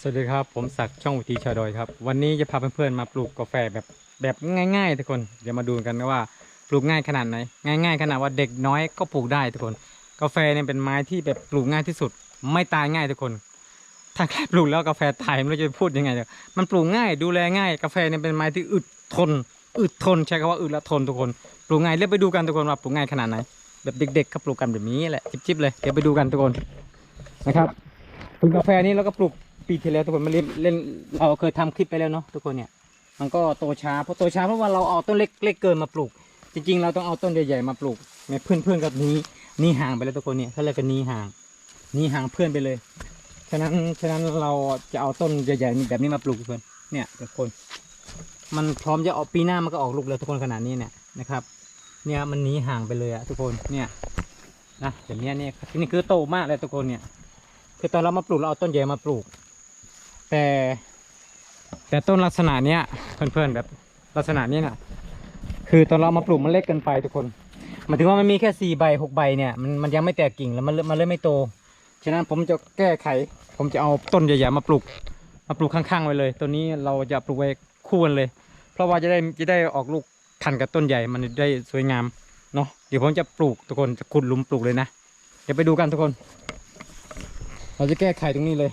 สวัสดีครับ ผมศักดิ์ช่องวิธีชาดอยครับ วันนี้จะพาเพื่อนๆมาปลูกกาแฟแบบแบบง่ายๆทุกคนเดี๋ยวมาดูกันว่าปลูกง่ายขนาดไหนง่าย ๆ ขนาดว่าเด็กน้อยก็ปลูกได้ทุกคน กาแฟเนี่ยเป็นไม้ที่แบบปลูกง่ายที่สุด ไม่ตายง่ายทุกคน ถ้าแค่ปลูกแล้วกาแฟตายไม่รู้จะพูดยังไงเลยมันปลูกง่ายดูแลง่าย กาแฟเนี่ยเป็นไม้ที่อึดทน อึดทนใช้คำว่าอึดและทนทุกคนปลูกง่ายเรียกไปดูกันทุกคนว่าปลูกง่ายขนาดไหนแบบเด็กๆเขาปลูกกันแบบนี้แหละจิบๆเลยเดี๋ยวไปดูกันทุกคนนะครับปลูกกาแฟนี้เราก็ปลูก ปีที่แล้วทุกคนมาเล่นเล่นเราเคยทำคลิปไปแล้วเนาะทุกคนเนี่ยมันก็โตช้าเพราะโตช้าเพราะว่าเราเอาต้นเล็กเล็กเกินมาปลูก จริง ๆ เราต้องเอาต้นใหญ่ๆมาปลูกแม่เพื่อนเพื่อนๆกับนี้นี่ห่างไปแล้วทุกคนเนี่ยเขาเรียกกันนี้ห่างนี่ห่างเพื่อนไปเลย ฉะนั้นฉะนั้นเราจะเอาต้นใหญ่ๆแบบนี้มาปลูกทุกคนเนี่ยทุกคน มันพร้อมจะออกปีหน้ามันก็ออกลูกแล้วทุกคนขนาดนี้เนี่ยนะครับ เนี่ยมันหนีห่างไปเลยอะทุกคนเนี่ยนะแบบเนี้ยเนี่ยนี่คือโตมากเลยทุกคนเนี่ย คือตอนเรามาปลูกเราเอาต้นใหญ่มาปลูก แต่ แต่ต้นลักษณะเนี้ยเพื่อนๆแบบลักษณะนี้น่ะ คือตอนเรามาปลูกมันเล็กเกินไปทุกคนหมายถึงว่ามันมีแค่สี่ใบหกใบเนี่ยมันมันยังไม่แตกกิ่งแล้วมันมันเลยไม่โต ฉะนั้นผมจะแก้ไข ผมจะเอาต้นใหญ่ๆมาปลูก มาปลูกข้างๆไว้เลยต้นนี้เราจะปลูกไว้คู่กันเลย เพราะว่าจะได้จะได้ออกลูกทันกับต้นใหญ่มันได้สวยงามเนาะเดี๋ยวผมจะปลูกทุกคนจะขุดหลุมปลูกเลยนะเดี๋ยวไปดูกันทุกคน เราจะแก้ไขตรงนี้เลย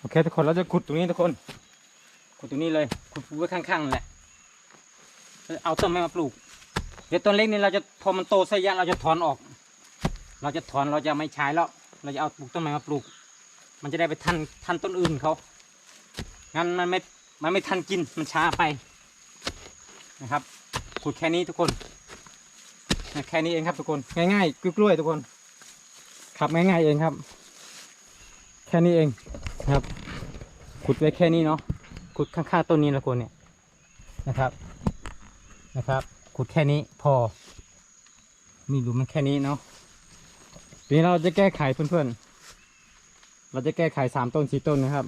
โอ เคทุกคนเราจะขุดตรงนี้ทุกคน ขุดตรงนี้เลย ขุดปูไว้ข้างๆนั่นแหละ เอาต้นไม้มาปลูก เดี๋ยวต้นเล็กนี่เราจะพอมันโตสักระยะเราจะถอนออก เราจะถอนเราจะไม่ใช้แล้ว เราจะเอาปลูกต้นไม้มาปลูก มันจะได้ไปทันทันต้นอื่นเขา งั้นมันไม่ มันไม่ทันกิน มันช้าไปนะครับ ขุดแค่นี้ทุกคน แค่นี้เองครับทุกคน ง่ายๆกล้วยๆทุกคนครับง่ายๆเองครับ แค่นี้เองครับ ขุดไว้แค่นี้เนาะขุดข้างๆต้นนี้นะคนเนี่ยนะครับนะครับ ขุดแค่นี้พอ มีหลุมมันแค่นี้เนาะทีนี้เราจะแก้ไขเพื่อนๆ เราจะแก้ไขสามต้นสี่ต้นนะครับ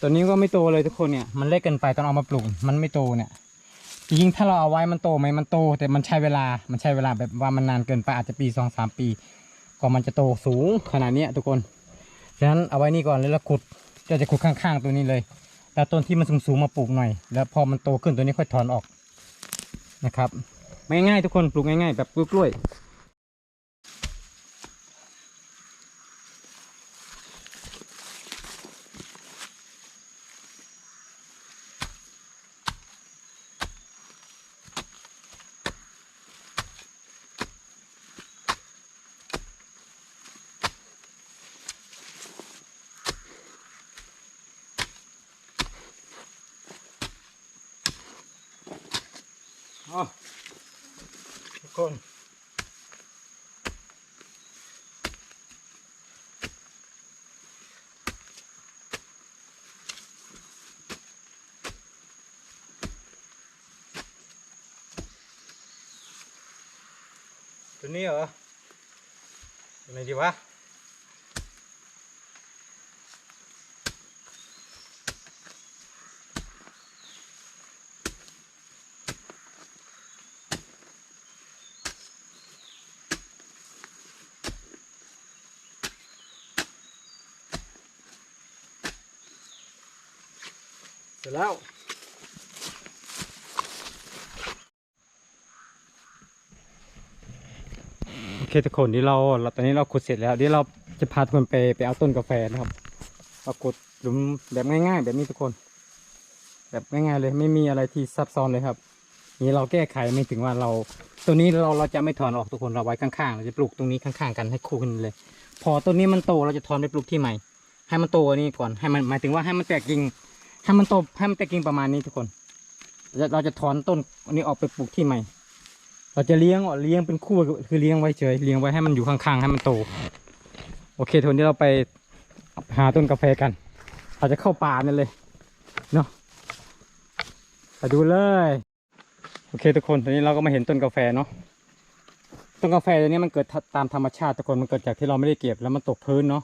ต้นนี้ก็ไม่โตเลยทุกคนเนี่ยมันเล็กเกินไปตอนเอามาปลูกมันไม่โตเนี่ยจริงๆถ้าเราเอาไว้มันโตไหมมันโต แต่มันใช้เวลามันใช้เวลาแบบว่ามันนานเกินไปอาจจะปีสองสามปีก็มันจะโตสูงขนาดนี้ทุกคนฉะนั้นเอาไว้นี่ก่อนแล้วเราขุด จะจะขุดข้างๆตัวนี้เลยแล้วต้นที่มันสูงๆมาปลูกหน่อย แล้วพอมันโตขึ้นตัวนี้ค่อยถอนออกนะครับง่ายๆทุกคนปลูกง่ายๆ แบบกล้วยๆ ทุกคนตั ร็จแล้ว โอเคทุกคนนี่เราเราตอนนี้เราขุดเสร็จแล้วเดี๋ยวเราจะพาทุกคนไปไปเอาต้นกาแฟนะครับเราขุดหลุมแบบง่าย ๆ แบบนี้ทุกคน แบบง่ายๆเลยไม่มีอะไรที่ซับซ้อนเลยครับ นี่เราแก้ไขไม่ถึงว่าเราตัวนี้เราเราจะไม่ถอนออกทุกคนเราไว้ข้างๆเราจะปลูกตรงนี้ข้างๆกันให้คู่กันเลย พอต้นนี้มันโตเราจะถอนไปปลูกที่ใหม่ให้มันโตนี้ก่อนให้มันหมายถึงว่าให้มันแตกกิ่ง ให้มันโตให้มันแตกกิ่งประมาณนี้ทุกคนเราจะถอนต้นอันนี้ออกไปปลูกที่ใหม่ เราจะเลี้ยงอะเลี้ยงเป็นคู่คือเลี้ยงไว้เฉยเลี้ยงไว้ให้มันอยู่ข้างๆให้มันโต โอเคทุกคนที่เราไปหาต้นกาแฟกัน เราจะเข้าป่านั่นเลยเนาะไปดูเลย โอเคทุกคนตอนนี้เราก็มาเห็นต้นกาแฟเนาะต้นกาแฟตัวนี้มันเกิดตามธรรมชาติทุกคนมันเกิดจากที่เราไม่ได้เก็บแล้วมันตกพื้นเนาะ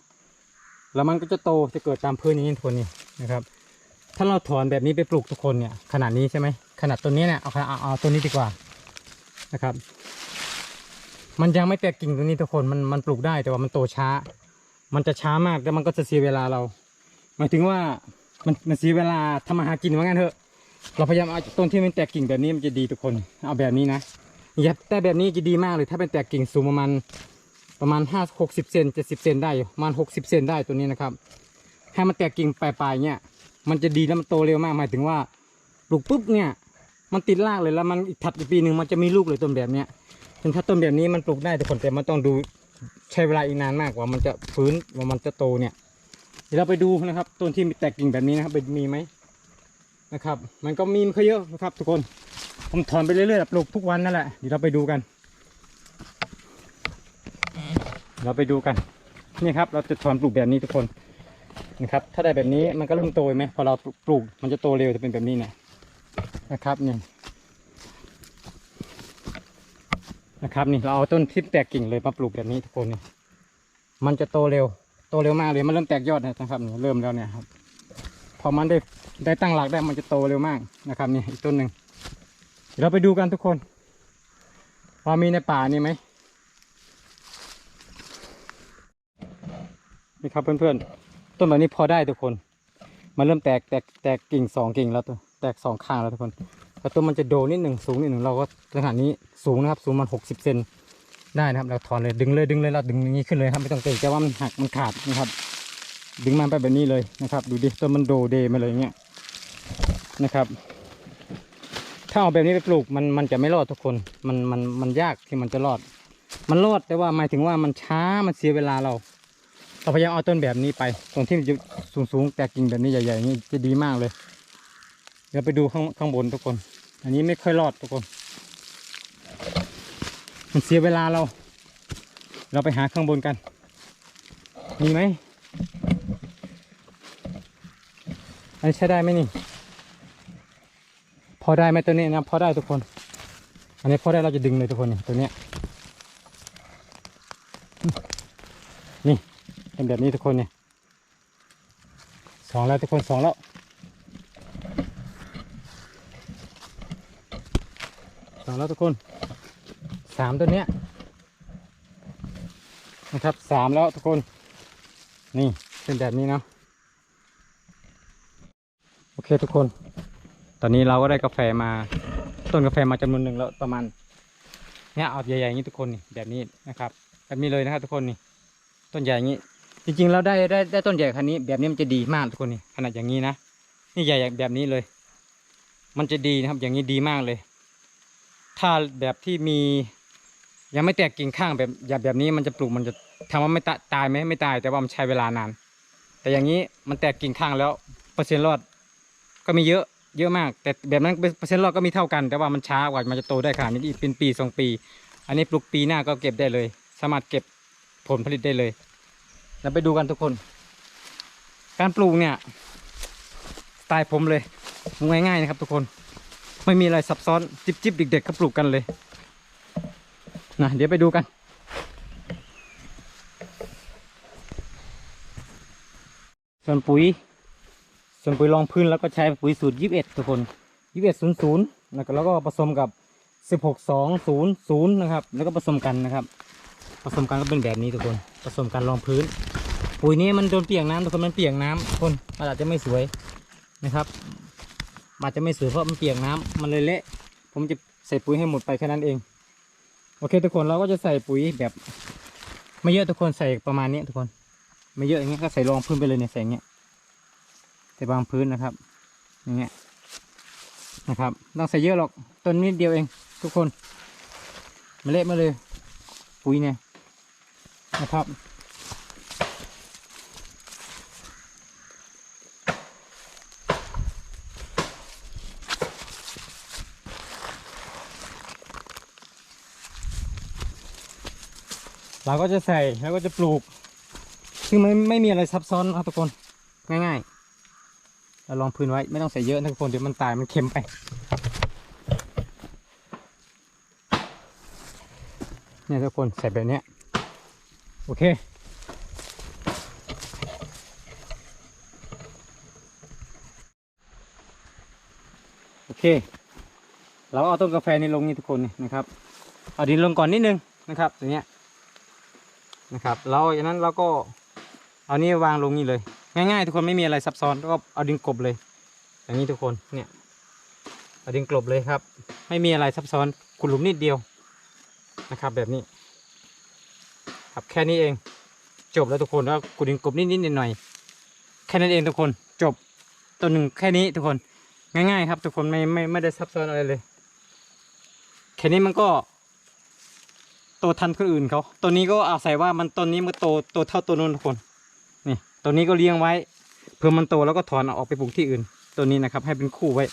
แล้วมันก็จะโตจะเกิดตามพื้นอย่างนี้ทุกคนนี่นะครับ ถ้าเราถอนแบบนี้ไปปลูกทุกคนเนี่ยขนาดนี้ใช่ไหมขนาดต้นนี้เนี่ยเอาเอาเอาต้นนี้ดีกว่านะครับ มันยังไม่แตกกิ่งตรงนี้ทุกคนมันมันปลูกได้แต่ว่ามันโตช้า มันจะช้ามากแล้วมันก็จะเสียเวลาเราหมายถึงว่ามันมันเสียเวลาทำมาหากินว่างั้นเถอะ เราพยายามเอาต้นที่มันแตกกิ่งแบบนี้มันจะดีทุกคนเอาแบบนี้นะอย่าแต่แบบนี้จะดีมากเลย ถ้าเป็นแตกกิ่งสูงประมาณประมาณห้าหกสิบเซนเจ็ดสิบเซนได้ประมาณหกสิบเซนได้ตัวนี้นะครับให้มันแตกกิ่งปลายๆเนี่ย มันจะดีแล้วมันโตเร็วมากหมายถึงว่าปลูกปุ๊บเนี่ย มันติดรากเลยแล้วมันอีกถัดอีกปีหนึ่งมันจะมีลูกเลยต้นแบบเนี้ยถึงถ้าต้นแบบนี้มันปลูกได้แต่คนแต่มันต้องดูใช้เวลาอีกนานมากกว่ามันจะฟื้นว่ามันจะโตเนี่ยเดี๋ยวเราไปดูนะครับต้นที่มีแตกกิ่งแบบนี้นะครับมีไหมนะครับ มันก็มีมันก็เยอะนะครับทุกคนผมถอนไปเรื่อยๆปลูกทุกวันนั่นแหละเดี๋ยวเราไปดูกัน เราไปดูกันนี่ครับ เราจะถอนปลูกแบบนี้ทุกคน นะครับ ถ้าได้แบบนี้มันก็เริ่มโตไหมพอเราปลูกมันจะโตเร็วจะเป็นแบบนี้เนี่ยนะครับนี่นะครับนี่เราเอาต้นที่แตกกิ่งเลยมาปลูกแบบนี้ทุกคนนี่มันจะโตเร็ว โตเร็วมากเลยมันเริ่มแตกยอดนะครับนี่เริ่มแล้วเนี่ยครับ พอมันได้ได้ตั้งหลักได้มันจะโตเร็วมากนะครับนี่อีกต้นหนึ่งเดี๋ยวเราไปดูกันทุกคนว่ามีในป่านี่ไหมนี่ครับเพื่อนๆ ต้นแบบนี้พอได้ทุกคน มันเริ่มแตกแตกแตกกิ่งสองกิ่งแล้วตัวแตกสองข้างแล้วทุกคนแต่ต้นมันจะโดนิดหนึ่งสูงนิดหนึ่งเราก็ขนาดนี้สูงนะครับ สูงมันหกสิบเซนได้นะครับ เราถอนเลยดึงเลยดึงเลยเราดึงอย่างนี้ขึ้นเลยครับไม่ต้องเกรงใจว่ามันหักมันขาดนะครับ ดึงมันไปแบบนี้เลยนะครับ ดูดิต้นมันโดเดมาเลยอย่างเงี้ยนะครับ ถ้าเอาแบบนี้ไปปลูกมันมันจะไม่รอดทุกคนมันมันมันยากที่มันจะรอด มันรอดแต่ว่าหมายถึงว่ามันช้ามันเสียเวลาเรา เราพยายามเอาต้นแบบนี้ไป ตรงที่สูงสูงๆแตกกิ่งแบบนี้ใหญ่ๆนี้จะดีมากเลย เดี๋ยวไปดูข้างข้างบนทุกคน อันนี้ไม่ค่อยรอดทุกคน มันเสียเวลาเรา เราไปหาข้างบนกัน มีไหมอันนี้ใช้ได้ไหมนี่ พอได้ไหมตัวนี้นะ พอได้ทุกคน อันนี้พอได้เราจะดึงเลยทุกคนนี่ตัวเนี้ยนี่ เป็นแบบนี้ทุกคนเนี่ยสองแล้วทุกคนสองแล้วสองแล้วทุกคนสามตัวเนี้ยนะครับสามแล้วทุกคน นี่เป็นแบบนี้เนาะโอเคทุกคน ตอนนี้เราก็ได้กาแฟมาต้นกาแฟมาจำนวนหนึ่งแล้วประมาณเนี่ยเอาใหญ่ๆอย่างนี้ทุกคนนี่แบบนี้นะครับแบบนี้เลยนะครับทุกคนนี่ต้นใหญ่อย่างนี้ จริงๆเราได้ได้ได้ต้นใหญ่คันนี้ แบบนี้มันจะดีมากทุกคนนี่ขนาดอย่างนี้นะนี่ใหญ่แบบนี้เลย มันจะดีนะครับ อย่างนี้ดีมากเลย ถ้าแบบที่มี ยังไม่แตกกิ่งข้างแบบอย่าแบบนี้มันจะปลูกมันจะถามว่าไม่ตายไหมไม่ตาย แต่ว่ามันใช้เวลานาน แต่อย่างนี้มันแตกกิ่งข้างแล้วเปอร์เซ็นต์รอดก็มีเยอะเยอะมาก แต่แบบนั้นเปอร์เซ็นต์รอดก็มีเท่ากัน แต่ว่ามันช้ากว่ามันจะโตได้ขนาดนี้เป็นปีสองปี อันนี้ปลูกปีหน้าก็เก็บได้เลย สามารถเก็บผลผลิตได้เลย แล้วไปดูกันทุกคน การปลูกเนี่ยสไตล์ผมเลยง่ายๆนะครับทุกคน ไม่มีอะไรซับซ้อนจิบจิบๆเด็กๆก็ปลูกกันเลยนะเดี๋ยวไปดูกัน ส่วนปุ๋ย ส่วนปุ๋ยรองพื้นแล้วก็ใช้ปุ๋ยสูตร 21 ทุกคน 2100แล้วก็แล้วก็ผสมกับ 16200 นะครับ แล้วก็ผสมกันนะครับ ผสมกันก็เป็นแบบนี้ทุกคน ผสมกันรองพื้น ปุ๋ยนี้มันโดนเปียกน้ำทุกคนมันเปียกน้ำทุกคนมันอาจจะไม่สวยนะครับอาจจะไม่สวยเพราะมันเปียกน้ำมันเลยเละ ผมจะใส่ปุ๋ยให้หมดไปแค่นั้นเอง โอเคทุกคนเราก็จะใส่ปุ๋ยแบบไม่เยอะทุกคนใส่ประมาณนี้ทุกคน ไม่เยอะอย่างเงี้ยก็ใส่รองพื้นไปเลยเนี่ยใส่อย่างเงี้ยแต่บางพื้นนะครับ อย่างเงี้ยนะครับต้องใส่เยอะหรอกต้นนิดเดียวเอง ทุกคนมาเละมาเลยปุ๋ยเนี่ย นะครับเราก็จะใส่แล้วก็จะปลูก ซึ่งไม่ไม่มีอะไรซับซ้อนครับทุกคนง่ายๆเราลองพื้นไว้ไม่ต้องใส่เยอะนะทุกคนเดี๋ยวมันตายมันเค็มไป เนี่ยทุกคนใส่แบบเนี้ย อเคโอเค เราเอาต้นกาแฟนี่ลงนี่ทุกคนนะครับ เอาดินลงก่อนนิดนึงนะครับอย่างเงี้ยนะครับเราจากนั้นเราก็เอานี่วางลงนี่เลย ง่ายๆ ทุกคนไม่มีอะไรซับซ้อนก็เอาดินกลบเลยอย่างนี้ทุกคนเนี่ยเอาดินกลบเลยครับ ไม่มีอะไรซับซ้อนขุดหลุมนิดเดียวนะครับ แบบนี้ ครับแค่นี้เอง จบแล้วทุกคนแล้วขุดดินกลบนิดๆหน่อยๆแค่นั้นเองทุกคนจบตัวหนึ่งแค่นี้ทุกคนง่ายๆ ครับ ทุกคนไม่ไม่ไม่ได้ซับซ้อนอะไรเลย แค่นี้มันก็โตทันคนอื่นเขาตัวนี้ก็อาศัยว่ามันต้นนี้มันโตโตเท่าตัวนู้นทุกคน นี่ตัวนี้ก็เลี้ยงไว้ เพื่อมันโตแล้วก็ถอนเอาออกไปปลูกที่อื่น ตัวนี้นะครับ ให้เป็นคู่ไว้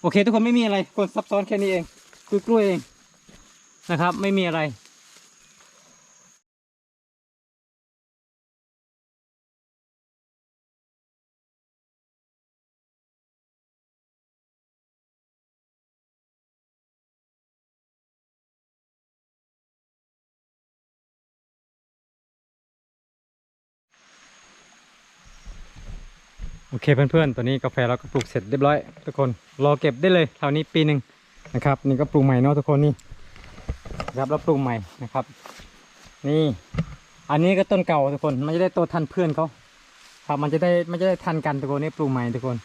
โอเค ทุกคนไม่มีอะไรคนซับซ้อนแค่นี้เองกล้วยกล้วยๆเองนะครับ ไม่มีอะไร โอเคเพื่อนๆ ตัวนี้กาแฟเราก็ปลูกเสร็จเรียบร้อย ทุกคนรอเก็บได้เลยเท่านี้ปีหนึ่งนะครับ นี่ก็ปลูกใหม่เนาะทุกคนนี่ครับแล้วปลูกใหม่นะครับ นี่ อันนี้ก็ต้นเก่าทุกคนมันจะได้โตทันเพื่อนเขาครับมันจะได้มันจะได้ทันกันทุกคนนี่ปลูกใหม่ทุกคน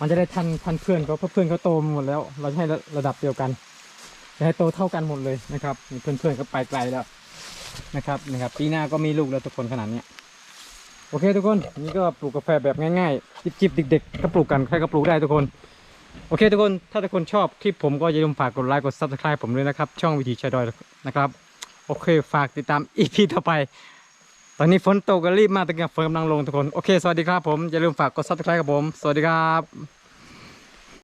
มันจะได้ทันทันเพื่อนเขาเพราะเพื่อนเขาโตหมดแล้ว เราให้ระดับเดียวกันจะให้โตเท่ากันหมดเลยนะครับเพื่อนๆก็ไปไกลแล้วนะครับนะครับ ปีหน้าก็มีลูกแล้วทุกคนขนาดเนี้ย โอเคทุกคนนี่ก็ปลูกกาแฟแบบง่ายๆจิบๆเด็กๆก็ปลูกกันใครก็ปลูกได้ทุกคนโอเคทุกคนถ้าทุกคนชอบคลิปผมก็อย่าลืมฝากกดไลค์กด subscribe ผมด้วยนะครับ ช่องวิถีชายดอยนะครับ โอเคฝากติดตาม EP ต่อไป ตอนนี้ฝนตกก็รีบมาตะเกียบฝนกำลังลงทุกคน โอเค สวัสดีครับผม อย่าลืมฝากกด subscribe กับผม สวัสดีครับ